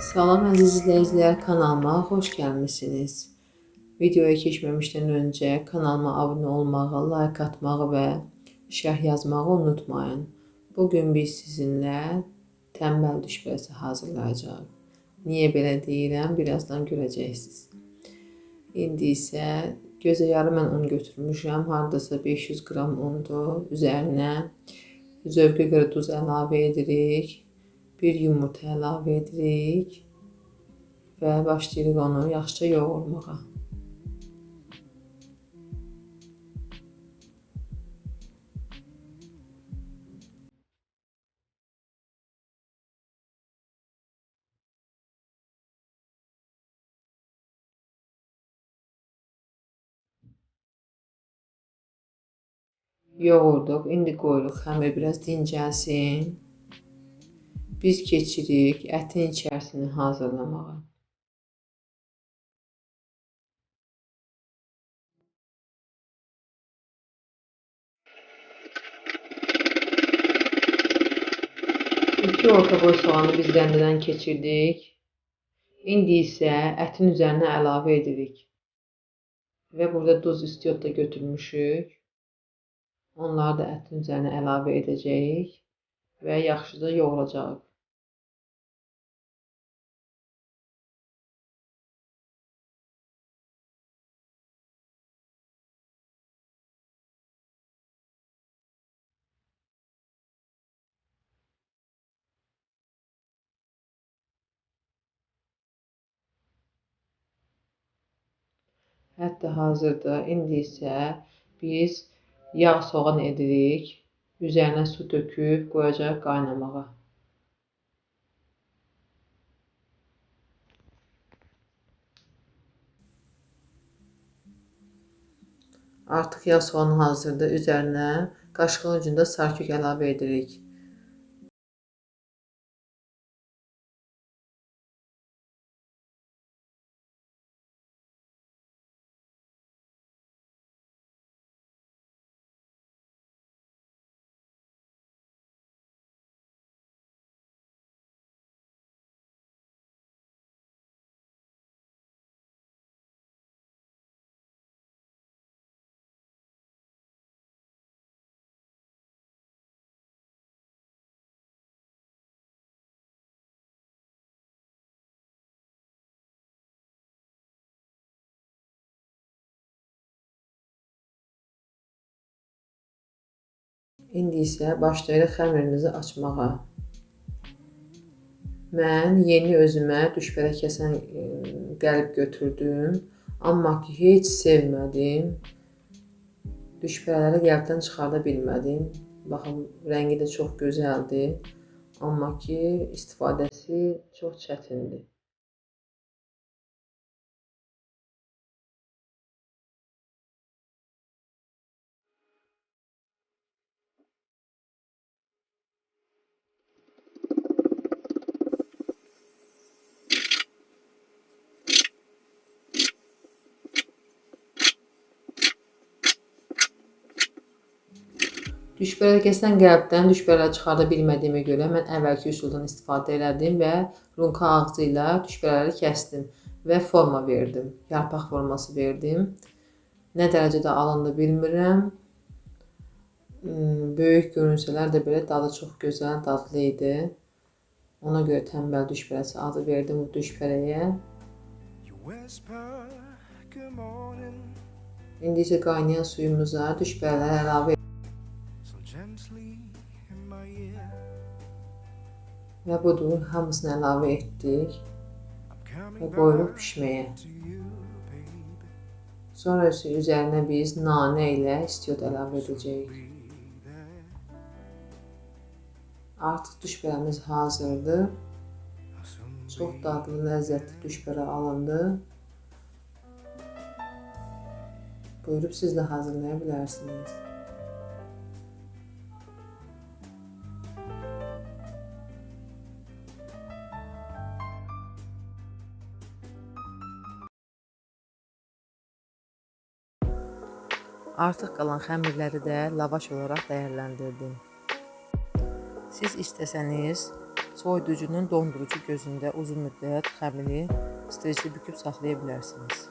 Salam əziz izləyicilər, kanalıma xoş gəlmisiniz. Videoya keçməmişdən öncə kanalıma abunə olmağı, like atmağı və şərh yazmağı unutmayın. Bu gün biz sizinlə tənbəl düşbəsi hazırlayacağıq. Niyə belə deyirəm, birazdan görəcəksiniz. İndi isə gözə yarı mən un götürmüşəm. Hardasa 500 qram undur. Üzərinə zövqə görə duz əlavə edirik. Bir yumurta əlavə edirik və başlayırıq onu yaxşıca yoğurmağa. Yoğurduq. İndi qoyuruq xəmir biraz dincəlsin. Biz keçirik ətin içərisini hazırlamağa. İki orta boy soğanı biz rəndədən keçirdik. İndi isə ətin üzərinə əlavə edirik. Və burada duz istiot da götürmüşük. Onları da ətin üzərinə əlavə edəcəyik və yaxşıca yoğuracağıq. Ət də hazırdır. İndi isə biz yağ soğan edirik. Üzərinə su töküb qoyacağıq qaynamağa. Artıq yağ soğan hazırdır. Üzərinə qaşığın ucunda sarkök əlavə edirik. İndi isə başlayırıq xəmirimizi açmağa. Mən yeni özümə düşbərə kəsən e, qəlb götürdüm. Amma ki, heç sevmədim. Düşbərələri qəlbdən çıxarda bilmədim. Baxın, rəngi də çox gözəldir. Amma ki, istifadəsi çox çətindir. Düşbərə kəsən qəlbdən düşbərə çıxarda bilmədiyimə görə mən əvvəlki üsuldan istifadə elədim və runka ağzı ilə düşbərələri kəsdim və forma verdim. Yarpaq forması verdim. Nə dərəcədə alındı bilmirəm. Hmm, böyük görünsələr də belə dadı çox gözəl, dadlı idi. Ona görə tənbəl düşbərəsi adı verdim bu düşbərəyə. İndi isə qaynayan suyumuza düşbərələri əlavə Və budur, hamısını əlavə etdik və qoyuruq pişməyə. Sonra isə üzərinə biz nanə ilə istiot əlavə edəcəyik. Artıq düşbərəmiz hazırdır. Çox dadlı, ləzzətli düşbərə alındı. Buyurub siz də hazırlaya bilərsiniz. Artıq qalan xəmirləri də lavaş olaraq dəyərləndirdim. Siz istəsəniz Soyuducunun dondurucu gözündə uzun müddət xəmiri streçli büküb saxlaya bilərsiniz.